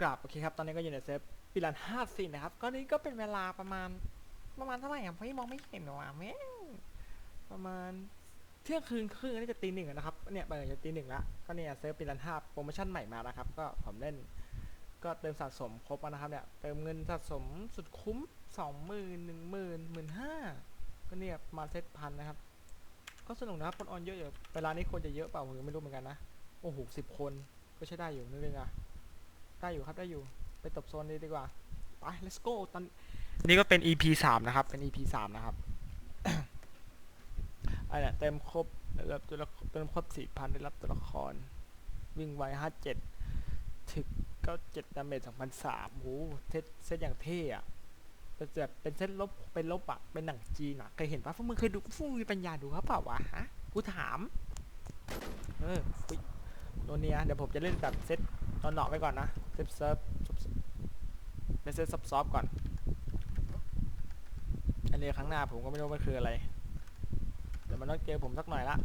กราบโอเคครับ ตอนนี้ก็อยู่ในเซฟปิลันห้าสี่นะครับ ก็นี้ก็เป็นเวลาประมาณประมาณเท่าไหร่อะพี่มองไม่เห็นหรอแม่งประมาณเที่ยงคืนครึ่งนนี้จะตีหนึ่งนะครับ เนี่ยเปิดจะตีหนึ่งละก็เนี่ยเซฟปิลันห้าโปรโมชั่นใหม่มาแล้วครับ ก็ผมเล่นก็เติมสะสมครบนะครับเนี่ยเติมเงินสะสมสุดคุ้มสองหมื่นหนึ่งหมื่นหมื่นห้าก็เนี่ยมาเซตพันนะครับ ก็สนุกนะครับคนออนเยอะอยู่เวลานี้คนจะเยอะเปล่าผมยังไม่รู้เหมือนกันนะโอ้โหสิบคนก็ใช้ได้อยู่นึกนึงอะ ได้อยู่ครับได้อยู่ไปตบโซนนี้ดีกว่าไป let's go ตอนนี่ก็เป็น EP สามนะครับ เป็น EP สามนะครับอันเนี้ยเต็มครบได้รับตัวละครเต็มครบสี่พันได้รับตัวละคร วิ่งไวห้าเจ็ดถึกเก้าเจ็ดดาเมจสองพันสามโหเซตเซตอย่างเท่อะเป็นแบบเป็นเซตลบเป็นลบอะเป็นหนังจีนอะเคยเห็นปะพวกมึงเคยดูพวกมึงมีปัญญาดูครับเปล่าวะฮะกูถาม เอออุ๊ยโนเนียเดี๋ยวผมจะเล่นแบบเซต ตอนหนอไปก่อนนะเซตเซิร์ฟเป็นเซตซับซอฟก่อน อันนี้ครั้งหน้าผมก็ไม่รู้มันคืออะไร เดี๋ยวมันต้องเจอผมสักหน่อยละ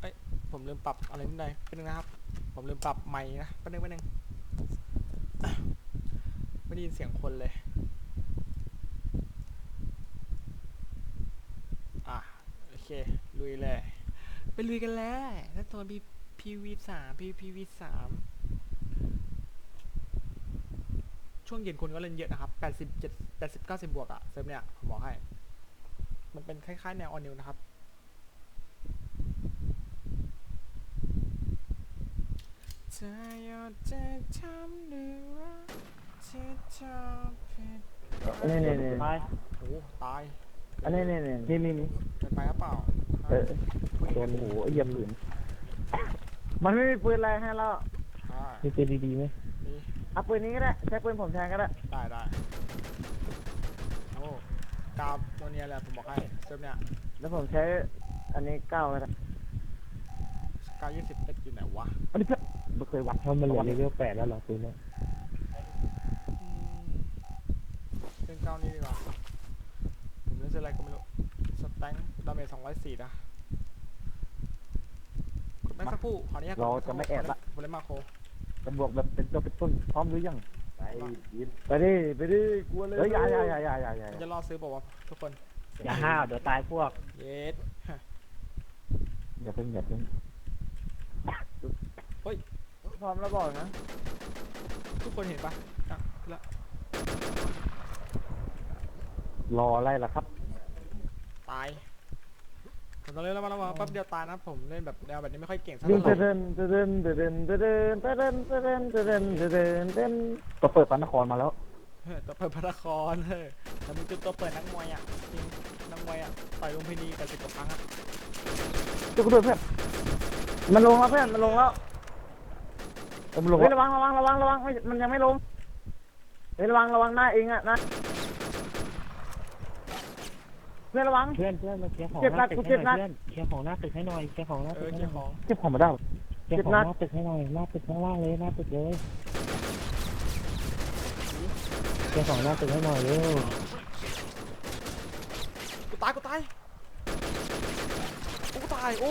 เอ้ย ผมลืมปรับอะไรนิดหน่อยเป็นนึงนะครับ ผมลืมปรับไมค์นะแป๊บนึงแป๊บนึงไม่ได้ยินเสียงคนเลย อะ โอเค ลุยเลย ไปลุยกันแล้วนั่นตัว P PV สาม PPV สามช่วงเย็นคนก็เล่นเยอะนะครับแปดสิบเจ็ดแปดสิบเก้าสิบบวกอะเซิร์ฟเนี่ยผมบอกให้ มันเป็นคล้ายๆ แนวออนิวนะครับเธออยากจะทำหรือว่าจะชอบผิดนี่นี่นี่ไปโอ้ตายอันนี้นี่นี่นี่นี่นี่เป็นไปหรือเปล่า เออโดนหูเหยียบหืน มันไม่มีปืนอะไรให้เราใช่มีปืนดีๆไหมนี่เอาปืนนี้ก็ได้ใช้ปืนผมแทนก็ได้ได้ได้โอ้กาวตัวเนี้ยแหละผมบอกให้เซิร์ฟเนี่ยแล้วผมใช้อันนี้เก้าก็ได้กาวยี่สิบเอ็ดอยู่ไหนวะอันนี้เพื่อนไม่เคยวัดเพราะมันเหลือเลเวลแปดแล้วเหรอปืนเนี่ยอืมเป็นกาวนี้ดีกว่าผมเล่นเซตอะไรก็ไม่รู้สแต็งดาเมจสองร้อยสี่นะ กดแม่งสักครู่ขออนุญาตกดเราแม่งสัจะกคไม่รู่แอบละผมเล่นมาโครจะบวกแบบเป็นตัวเป็นต้นพร้อมหรือยัง ไปไปดิไปดิกลัวเลยเฮ้ยอย่าอย่าอย่าอย่าอย่าอย่ามันจะรอซื้อบอกว่าวะทุกคนอย่าห้าวเดี๋ยวตายพวก เย็ดอย่าเพิ่งอย่าเพิ่งเฮ้ยพร้อมแล้วบอกนะทุกคนเห็นปะอะขึ้นละรออะไรล่ะครับ ตาย ผมต้องเล่นแล้วมาแล้วมาแป๊บเดียวตายนะผมเล่นแบบแนวแบบนี้ไม่ค่อยเก่งสักดึงเท่าไหเดิร่นเดินเดินเดินเดินเดินเดินเดินเดินเดินเดินเดินเดินตัวเปิดปันนครมาแล้วเออตัวเปิดพระนครเออแต่มึงคือตัวเปิดนักมวยอะจริงนักมวยอะต่อยลุมพินีแต่สิบกว่าครั้งอะจุกด้วยเพื่อนมันลงแล้วเพื่อนมันลงแล้วมันลงระวังระวังระวังระวังไม่มันยังไม่ลงเฮ้ยระวังระวังหน้าเองอะนะ เพื่อนระวัง เพื่อนเพื่อนมาเคลียร์ของเจ็บหหนัน้ากตึกเจ็ให้บหหนัน่อกยเพื่อนเคลียร์ของหน้าตึกให้หน่อยเคลียร์ของหน้าเอตึกอให้หเจ้าน่อยของเจ็บของมาได้เคลียร์ของหน้าตึกให้หน่อยหน้าตึกข้างล่างเลยหน้าตึกเลยเคลียร์ของหน้าตึกให้หน่อยเร็วกูตายกูตายกูตายโอ้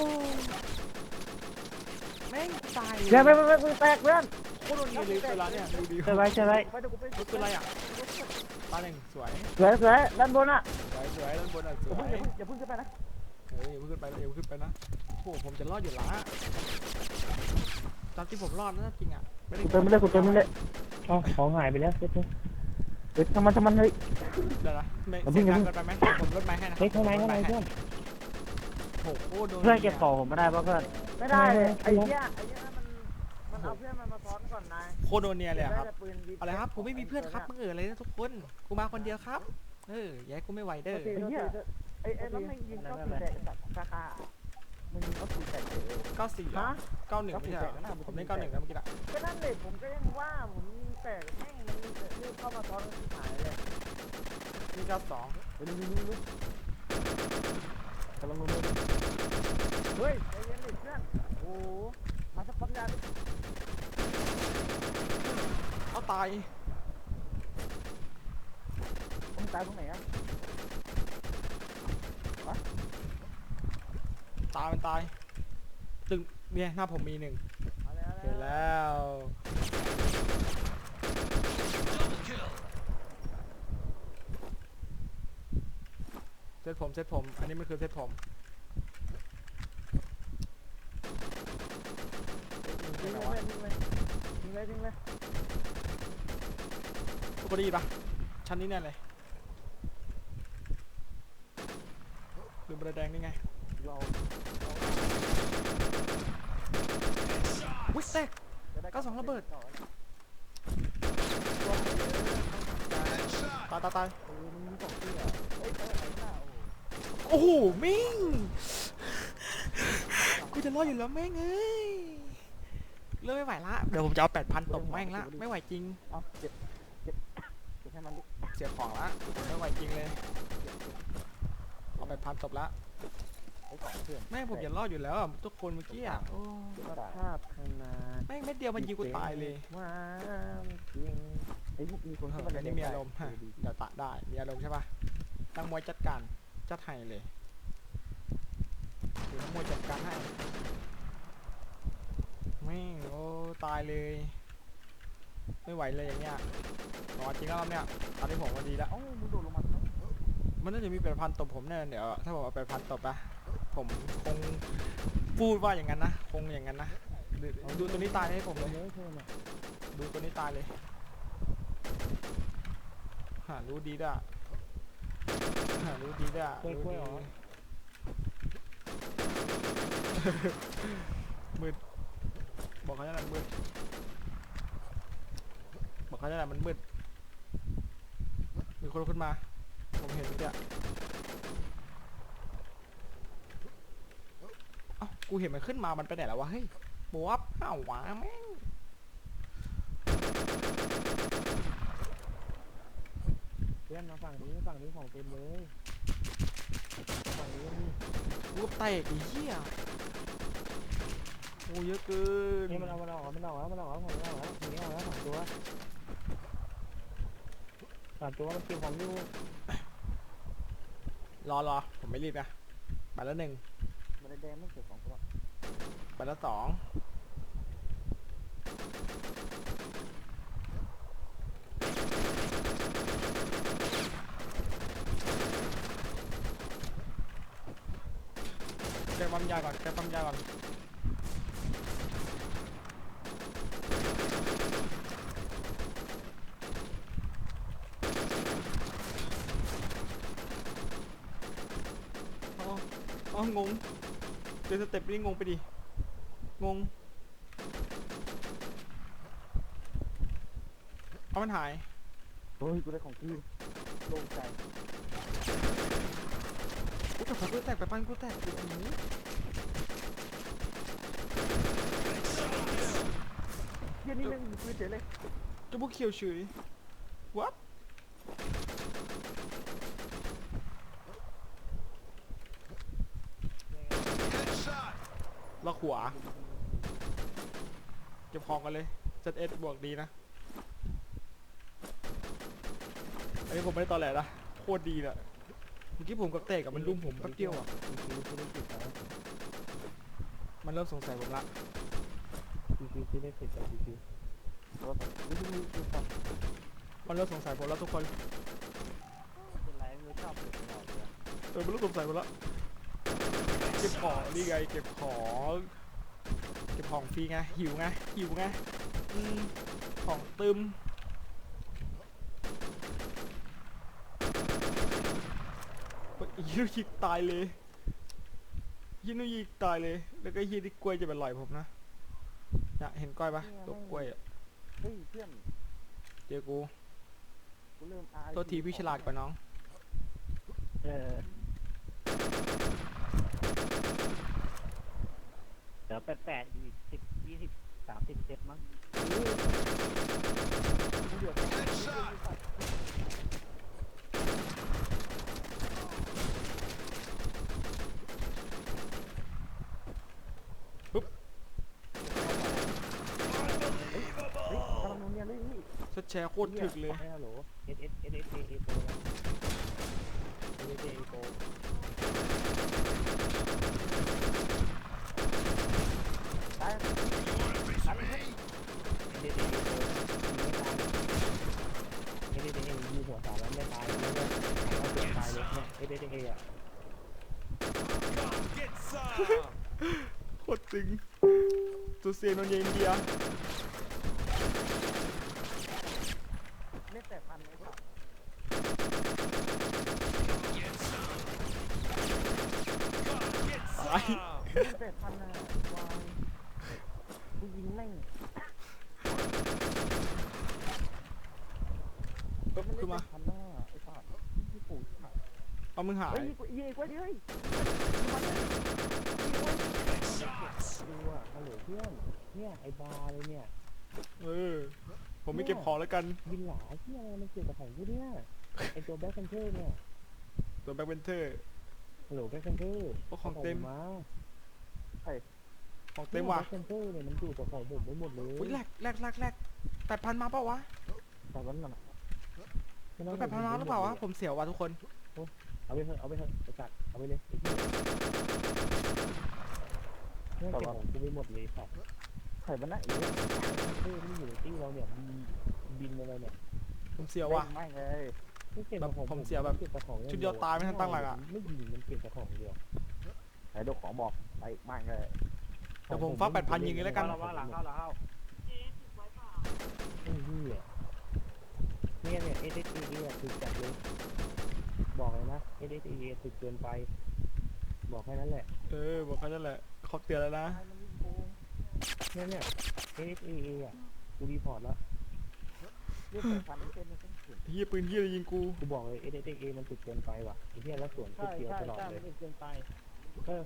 แม่งตายเดี๋ยวไปไปไปไปแตกเพื่อนโคตรโดนยิงเลยเวลาเนี่ยดูดีใช่ไหมใช่ไหมไปเดี๋ยวกูไปลุกเป็นไรอะตาหนึ่งสวยสวยสวยด้านบนอะส วยสวยด้านบนอะสอย่าวยเพิ่งอย่าเพิ่งอย่าเพิ่งขึ้นไปนะเฮ้ยอย่าเพิ่งขึ้นไปนะอย่าเพิ่งขึ้นไปนะโอ้โหผมจะรอดอยู่ละตามที่ผมรอดนะจริงอะไม่ได้กูเติมไม่ได้กูเติมไม่ได้อ๋อของหายไปแล้วเพื่อนเฮ้ยทำมันทำมันเฮ้ยเดี๋ยวนะไม่อย่าเพิ่เสียงงดังเกินไปไหมผมลดไม้ให้นะเฮ้ยข้างในข้างในเพื่อนโอ้โหโดนเพื่อนเก็บของผมไม่ได้ป่ะเพื่อนไม่ได้เลยไม่ไอ้ได้เหี้ยไอ้เหี้ยมันมันเอาเพื่อนมันมาซ้อนก่อนนายโคตรโดนเนียเลยอะครับด้แต่ปืน VTX อะไรครับผมไม่มีเพื่อนครับมึงเอออะไรนะทุกคนกูมาคนเดียวครับ เอออย่าให้กูไม่ไหวเด้อไอ้เหี้ยไอ้ไอ้แล้วไม่ยิงก็สี่แตกแบบราคามึงยิงก็สี่แตกเลยเก้าสี่ฮะเก้าหนึ่งไม่ใช่เหรอผมเล่นเก้าหนึ่งนะเมื่อกี้อะก็นั่นเด็กผมก็ยังว่าผมยิงแตกแม่งมันมีแต่ที่เข้ามาซ้อนกันที่หายเลยนี่เก้าสองไปดูดูดูกำลังลงเลยเฮ้ยใจเย็นดิเพื่อนโอ้มาสักพักยาดิเอาตายมึง ตายตรงไหนอะตายมันตายตึงเนี่ยหน้าผมมีหนึ่งเอห็นแล้ว เซตผมเซตผม อันนี้มันคือเซตผมยิงเลยยิงเลยยิงเลยยิงเลยยิงเลยทุกคนได้ปะชั้นนี้แน่เลย หรือบันไดแดงนี่ไงเราวิสเต็กเก้าสองระเบิดตายตายตายเออมันมีสองที่อะเฮ้ยเออไหนหน้าโอ้โหโอ้โหมิงกูจะรอดอยู่แล้วแม่งเอ้ยเริ่มไม่ไหวละเดี๋ยวผมจะเอาแปดพันตบแม่งละไม่ไหวจริงเอาเจ็บเจ็บเจ็บให้มันดิเสียของละไม่ไหวจริงเลย เอาแปดพันตบละไอ้สองเพื่อนแม่งผมจะรอดอยู่แล้วอะทุกคนเมื่อกี้อะโอ้สภาพขนาดแม่งเม็ดเดียวมันยิงกูตายเลยว่าจริงไอ้พวกมีคนเอออันนี้มีอารมณ์ฮะเดี๋ยวตะได้มีอารมณ์ใช่ปะตั้งมวยจัดการจัดให้เลยเดี๋ยวนักมวยจัดการให้แม่งโอ้ตายเลย ไม่ไหวเลยอย่างเงี้ยรอจริงแล้วรอบเนี้ยตอนนี้ผมก็ดีแล้วเอ้ามึงโดดลงมาทำไมมันน่าจะมีแปดพันตบผมแน่เดี๋ยวถ้าผมเอาแปดพันตบนะผมคงพูดว่าอย่างนั้นนะคงอย่างนั้นนะดูดูตัวนี้ตายให้ผมเลยเยอะเท่าไหร่ดูตัวนี้ตายเลยหารู้ดีด้วยหารู้ดีด้วยรู้ดีมืดบอกเขาจะนั้นมืดบอกเขาจะนั้นมันมืดมีคนขึ้นมาผม เห็นเมื่อกี้เอ้ากูเห็นมันขึ้นมา มันไปไหนแล้ววะ เฮ้ยบวบอ้าวหวาแม่งเพื่อนมาฝั่งนี้ฝั่งนี้ของเต็มเลยฝั่งนี้มีกูเตะไอ้เหี้ยโอ้เยอะเกินนี่มันเอามันออกมันออกแล้วมันออกแล้วมันออกแล้วมันออกแล้วสองตัวสามตัวมันเก็บของอยู่ รอรอผมไม่รีบนะไปแล้วหนึ่งมันแดงไม่เก็บสองตัวไปแล้วสองแกปั๊มยาก่อนแกปั๊มยาก่อน อ๋อ อ๋องงเดินสเต็ปนี่งงไปดิ งง เอามันหายโอ้ยกูได้ของคืนโล่งใจกูกับกูแตกไปปั้นกูแตกกูอันนี้เหี้ยนี่แม่งมีปืนเฉยเลยจะบุกเขียวเฉย what ล็อ กหัวเก็บของกันเลยเซตเอสบวกดีนะ อันนี้ผมไม่ได้ตอแหลนะโคตรดีเลยเมื่อกี้ผมกับเตะกับมันรุมผมแป๊บเดียวอะซีซีได้ติดแล้วมันเริ่มสงสัยผมละซีซีซีได้ติดแล้วซีซีรถนี่ดูดูครับมันเริ่มสงสัยผมแล้วทุกคนเป็นไรไม่ชอบเลยตลอดเลยเออมันเริ่มสงสัยผมละ เก็บของนี่ไงเก็บของเก็บของฟรีไงหิวไงหิวไงอืมของตึมเฮ้ยยีนุยิกตายเลยยีนุยิกตายเลย แล้วก็ยีที่กล้วยจะเป็นลอยผมนะเนี่ยเห็นก้อยปะตัวกล้วยอะเฮ้ยเพื่อนเจอกูกูเริ่มอายตัวทีพี่ฉลาดกว่าน้อง เออ ดี๋ยวแปดแปดอีกสิบยี่สิบสามสิบเจ็ดมั้งเดือดเฮ้ยกำลังโดนเนี่ยเลยพี่สแชร์โคตรถึกเลย ฮัลโหล S S S S A A โปรแล้ว S S A A โปรตาย ตัดเลยเดี๋ยวเดี๋ยวเดี๋ยวเอเดเอมีหัวสามแล้วไม่ตายแล้วก็แล้วก็ตายเลยเนี่ยเอเดเออะโคตรตึงตูเซียนนเยอินเดียเล่นแต่ฟันเลยครับตายเล่นแต่ฟันเลย ยิงแม่งก็มันเล่นแต่พันน่ะไอ้สัสที่ปู่ขาดเอามึงหายเฮ้ยยิงกูยิงไอ้กล้วยดิเฮ้ยดูอะฮัลโหลเพื่อนเนี่ยไอ้บาร์เลยเนี่ยเออ ผมไม่เก็บของแล้วกันบินหลาที่อะไรมันเกี่ยวกับของกูเนี่ยไอ้ตัวแบ็คแพนเทอร์เนี่ยตัวแบ็คเวนเทอร์ฮัลโหลแบ็คแพนเทอร์โอ้ของเต็มมา ของเต็มว่ะแบ็คแพนเทอร์เนี่ยมันอยู่กับของผมไปหมดเลยอุ้ยแลกแลกแลกแลกแปดพันมาเปล่าวะแต่วันนั้นน่ะไม่ต้องแปดพันมาหรือเปล่าวะผมเสียวว่ะทุกคน เอาไปเถอะเอาไปเถอะไอ้สัตว์เอาไปเลยไอ้เหี้ยเนี่ยเก็บของกูไปหมดเลยสัตว์ไข่มันน่ะอีกเฮ้ยมันอยู่ในที่เราเนี่ยบินบินอะไรเนี่ยผมเสียวว่ะไม่เลยไม่เก็บแต่ของผมเสียแบบเก็บแต่ของอางชุดเดียวตายไม่ทันตั้งหลักอะไม่ยิงมันเก็บแต่ของเดียวไหนดูของบอกไปไม่เลยเดี๋ยวผมฟ้า8,000ยิงเลยแล้วกัน ระวังหลังเข้าหลังเข้าไอ้เหี้ยเนี่ยเนี่ยเอสเอสเอถูกจัดเลยบอกเลยนะเอสเอสเอถูกเกินไป บอกแค่นั้นแหละเออบอกเขานั่นแหละเขาเตือนแล้วนะ เนี่ยเนี่ยเอสเอเอะกูรีพอร์ตแล้วเรื่องพันนี่เป็นเป็นสุดเฮียปืนเฮียอะไรยิงกู กูบอกเลยเอสเอมันถูกเกินไปว่ะไอ้เหี้ยแล้วสวนกูเกี่ยวตลอดเลยเกินไปเออ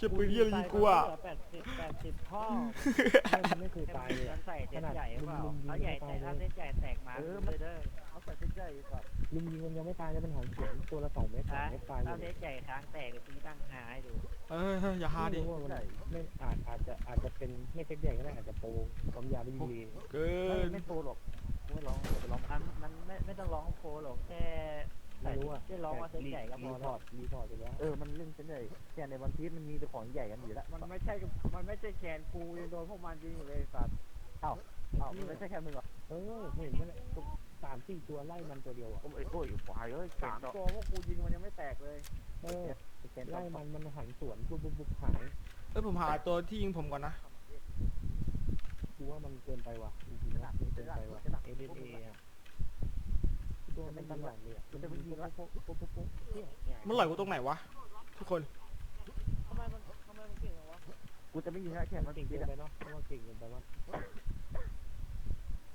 เฮียปืนเฮียอะไรยิงกูอะแปดสิบแปดสิบพ่อมันไม่เคยตายเลยฉัอะนใส่เส้นใหญ่หรือเปล่าเขาใหญ่แต่ถ้าเส้นใหญ่แตกมาเลยเด้อเอาใส่เส้นใหญ่ก่อนลุงยิงมันยังไม่ตายเลยมันหันสวนตัวละสองเมตรสามฮะเมตรตายเลถ้ายเส้นใหญ่ค้างแตกตีตั้งหาให้ดูเออเฮ้ยอย่าฮาดิไม่รู้ว่ามันไม่อาจอาจจะอาจจะเป็นไม่เซ็กใหญ่ก็ได้อาจจะโปรความยาวไม่ดีเกิไม่นไม่โตหรอกไม่ร้องจะไปร้องมันมันไม่ไม่ต้องร้องโฟหรอกแค่ ไม่รู้อะแค่ร้องว่าเส้นใหญ่ก็พรีอพแล้อวร์ตรีพอร์ตไปแล้วเออมันเรื่องเส้นใหญ่แค่ในวันพีชมันมีแต่ของใหญ่กันอยู่แล้วมันไม่ใช่ มันไม่ใช่แขนกูยังโดนพวกมันยิงอยู่เลยสัตว์อ้าวมันไม่ใช่แค่มึงหรอกเออเห็นไหมเนี่ยสามสี่ตัวไล่มันตัวเดียวอะโอ้ยโอ้ยควายเอ้ยสามตัวพวกกูยิงมันยังไม่แตกเลย เออเส้นไล่ไล่มันมันหันสวนบุบบุบบุบหายเออผมหาตัวที่ยิงผมก่อนนะ กูว่ามันเกินไปว่ะจริงๆนะมันเกินไปว่ะเอเดนเออะ ตัวมันตลอดเลยอะมันจะไปยิงแล้วปุ๊บปุ๊บปุ๊บปุ๊บเนี่ยมันหล่อยกูตรงไหนวะทุกคนทำไมมันทำไมมันเก่งวะกูจะไม่ยิงแล้วแค่มัมันนเก่งพีเกิชนไปเนาะเพราะว่าเก่งเกินไปว่า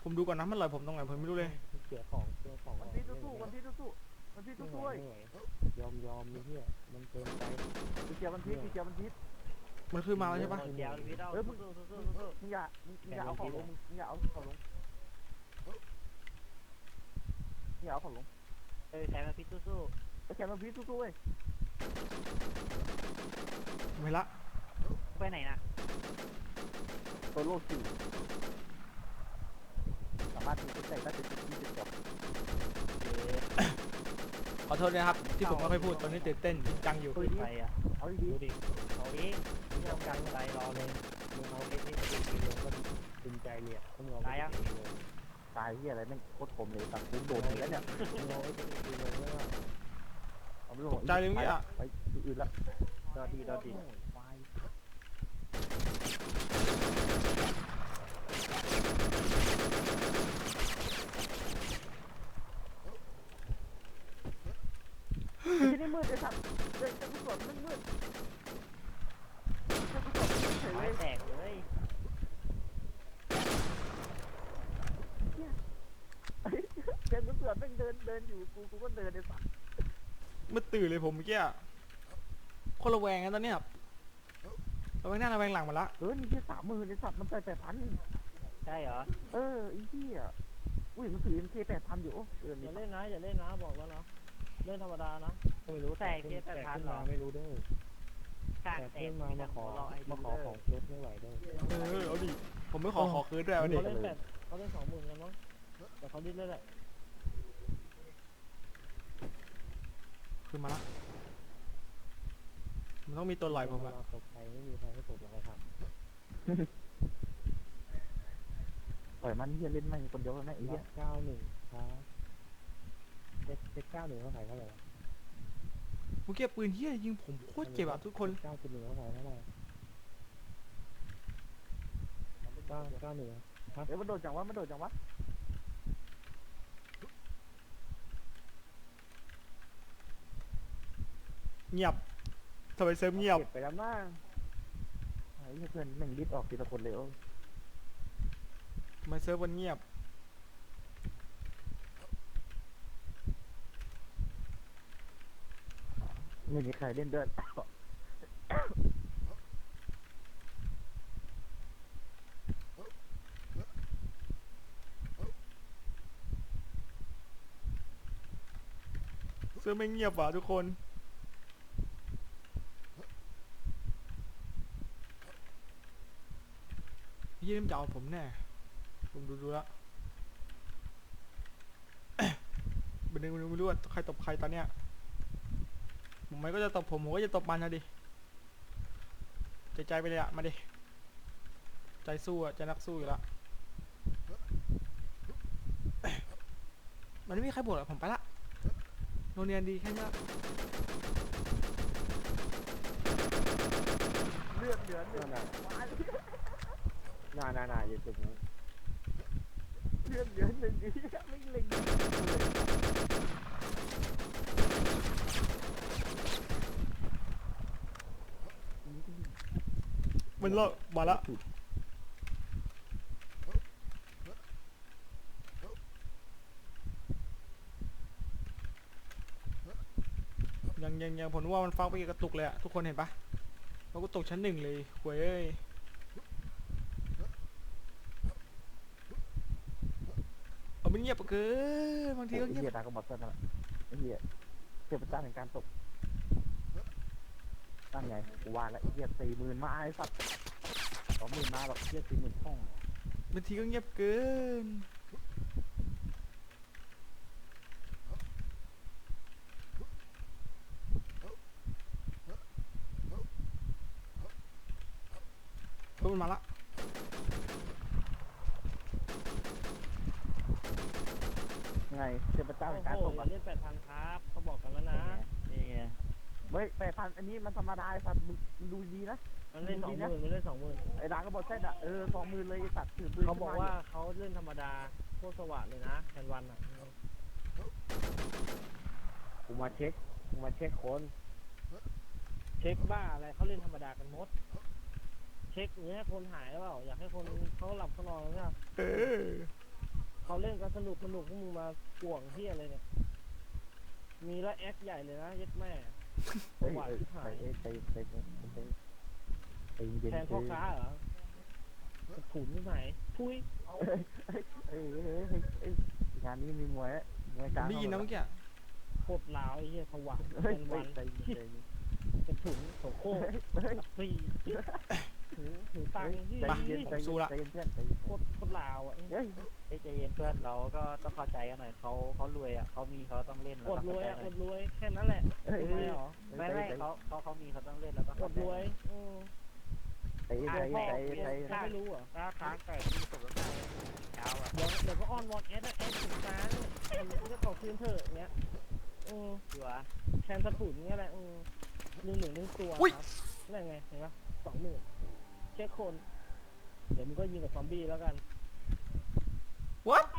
ผมดูก่อนนะมันหล่อยผมตรงไหนผมไม่รู้เลยเสียของเสียของมันพีชสู้ๆมันพีชสู้ๆมันพีชสู้ๆเว้ยยอมยอมนี่เหี้ยมันเกินไปกูเจียวมันพีชกูเจียวมันพีชมันขึ้นมาแล้วใช่ปะเดี๋ยวพี่เต้าสู้สู้สู้สู้มึงอย่ามึงอย่าเอาของลงมึงอย่าเอาของลง มึงอย่าเอาของลงเออแขนมาพี่สู้สู้ไอ้แค่มันพีชสู้ๆเว้ยไม่ละไปไหนนะตัวโลคิวสามารถยิงใส่ได้ถึงยี่สิบดอกขอโทษด้วยนะครับ ที่ผมไม่ค่อยพูดตอนนี้ตื่นเต้นจริงจังอยู่ปืนไปอะเอาดีดูดิเขาเองไม่ต้องการอะไรรอเลยมึงเอาเอสเอสเอลก็ดึงใจเลยอะต้องเอาๆ ตายที่อะไรแม่งโคตรคมเลยตัดกูโดดหนีแล้วเนี่ยมึงเอาเอสเอสเอลแล้วก็เอาไม่ลงใจเลยเมื่อกี้อะไปที่อื่นละรอดีรอดีที่นี่มืดไอ้สัตว์เดินจะกูสวนมืดมืดจะกูสวนเฉยไม้เลยแตกเลย เดินกูสวนแม่ง เดินเดินอยู่กูกูก็เดินไอ้สัตว์มันตื่นเลยผมเมื่อกี้อะคนระแวงนะตอนเนี้ยระแวงหน้าระแวงหลังหมาละเออนี่แค่สามหมื่นไอ้สัตว์มันไปแปดพันใช่เหรอเออไอ้เหี้ยอุ้ยมันถือ MK แปดพันอยู่โอ้เอออนี่ย่าเล่นนะอย่าเล่นนะบอกแล้วนะเล่นธรรมดานะไม่รู้แต่ขึ้นมาไม่รู้เด้อข้างแต่แตขึ้กนมามีมาแต่ขขออรอไอมาดีขอเลขอยงเคิร์ฟไม่ไหวเด้อเออเอาดิผมไม่ขอขอคืนด้วยเอาดิเขาเล่นแปดเขาเล่นสองหมื่นกันมั้งแต่เขาดิ้นเลยแหละ คืนมาละมันต้องมีตัวหล่อยผมอะตกใจไม่มีใครให้ตกหรอกครับปล่อยมันเหี้ยเล่นแม่งคนเดียวนะไอ้เหี้ยเก้าหนึ่งครับเจ็ดเจ็ดเก้าหนึ่งเขาขายเท่าไหร่เมื่อกี้ปืนเฮียยิงผมโคตรเจ็บอะทุกคนเก้าจุดหนึ่งเขาขายเท่าไหร่ก้าเก้าหนึ่งเฮ้ยมันโดดจังวะมันโดดจังวะ เงียบทำไมเซิร์ฟเงียบก็บไปแล้วนะไอ้เพื่อนแม่งรีบออกทีละคนเลยโอ้ทำไมเซิร์ฟมันเงียบ ไม่มีใครเล่นด้วยเซิร์ฟไม่เงียบว่ะทุกคน ยี่มนจะเอาผมแน่ ผมดูดูแล้วบันนึงบันนึงไม่รู้ว่าใครตบใครตอนเนี้ยผมไม่ก็จะตบผมผมก็จะตบมันนะดิ ใจใจไปเลยอะมาดิ ใจสู้อะใจนักสู้อยู่แล้วมันไม่มีใครบ่นหรอกผมไปละโรงเรียนดีแค่นี้ละเลือดเหลือหนึ่ง น่าน่าน่าอยู่จุดนี้เลือดเลือหนึ่งดิไม่เล็งมันเลิกมาละยังยังยังผมว่ามันฟังไปกระตุกเลยอะทุกคนเห็นปะมันก็ตกชั้นหนึ่งเลยหวยเอ้ย เอามันเงียบเกินบางทีไอ้ก็เงียเหี้ยบตาก็หมดเส้นแล้วไอ้เหี้ยเทพเจ้าแห่งการตกตั้งไงกูว่าแล้วไอ้เหี้ยสี่หมื่นมาไอ้สัตว์สองหมื่นมาหรอกเหี้ยสี่หมื่นห้องบางทีก็เงียบเกิน เฮ้ยมันมาละ ไง เทพเจ้าโอ้แห่งการโหตกอย่าอะเล่นแปดพันครับเขาบอกกันแล้วนะนี่ไงเฮ้ยแปดพันอันนี้มันธรรมดาไอ้สัตว์มึงมึงดูดีนะมันเล่นสองหมื่นมันเล่นสองหมื่นไอ้ดาก็บอกเส้นอะเออสองหมื่นเลยไอ้สัตว์ถือปืนเขาบอกขึ้นมว่าเขาเล่นธรรมดาโคตรสว่างเลยนะแทนวันอะกูมาเช็คกูมาเช็คคนเช็คบ้าอะไรเขาเล่นธรรมดากันหมด เช็คอย่างเงี้ยคนหายหรือเปล่าอยากให้คนเขาหลับเขานอนเนี่ยเออ เขาเล่นกันสนุกสนุกพวกมึงมาป่วงที่อะไรเนี่ย มีแล้วแอคใหญ่เลยนะยัดแม่เฮ้ยหวานเอ้ยชิบหายเอ้ยใจใจใจใจใจเย็นแทนพ่อค้าเหรอถุนที่ไหนทุยเอ้ยเอ้ยเอ้ยเอ้ยเอ้ยงานนี้มีมวยอะมวยกลางได้ยินนะเมื่อกี้อะโคตรลาวไอ้เหี้ยสว่างเฮ้ยเป็นเฮ้วัยนใจเย็นใจเย็นเป็นถุงโสโครกเฮ้ยฟรีถือถือตังค์ที่ใจเย็นใจเย็นใจเย็นเพื่อนใจเย็นโคตรโคตรลาวอะเฮ้ยเอ้ยใจเย็นเพื่อนเราก็ต้องเข้าใจกันหน่อยเขาเขารวยอะเขามีเขาต้องเล่นอดรวยอะอดรวยแค่นั้นแหละเฮ้ยไม่เหรอไม่ไม่เขาเขาเขามีเขาต้องเล่นแล้วก็อดรวยอืมใจเย็นใจเย็นใจเย็นใจเย็นไม่รู้เหรอถ้าค้างไก่ที่สมรสได้เช้าอะเดี๋ยวเดี๋ยวก็อ้อนวอนแอดนะแอดถึงตาเนี่ยมันก็ขอคืนเถอะเงี้ยอืม ชัวร์แทนสถุนเงี้ยแหละอืมหนึ่งหนึ่งหนึ่งตัวอุ้ยครับนั่นไงเห็นปะสองหมื่นเช็คคน เดี๋ยวมึงก็ยิงกับซอมบี้แล้วกัน What?